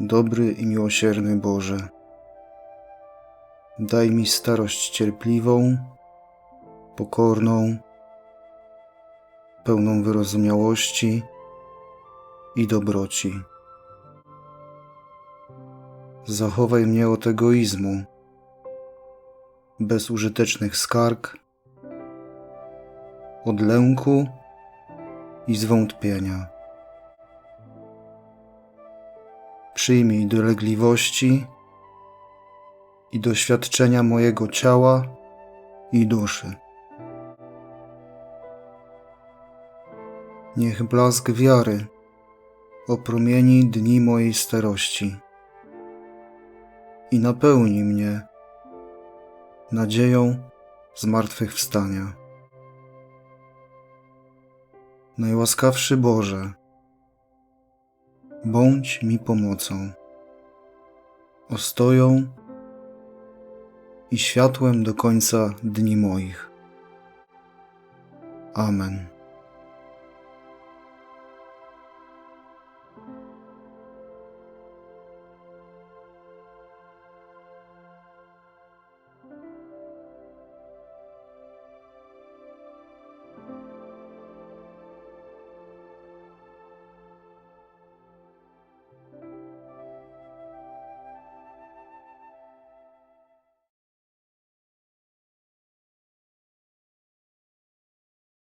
Dobry i miłosierny Boże, daj mi starość cierpliwą, pokorną, pełną wyrozumiałości i dobroci. Zachowaj mnie od egoizmu, bezużytecznych skarg, od lęku i zwątpienia. Przyjmij dolegliwości i doświadczenia mojego ciała i duszy. Niech blask wiary opromieni dni mojej starości i napełni mnie nadzieją zmartwychwstania. Najłaskawszy Boże, bądź mi pomocą, ostoją i światłem do końca dni moich. Amen.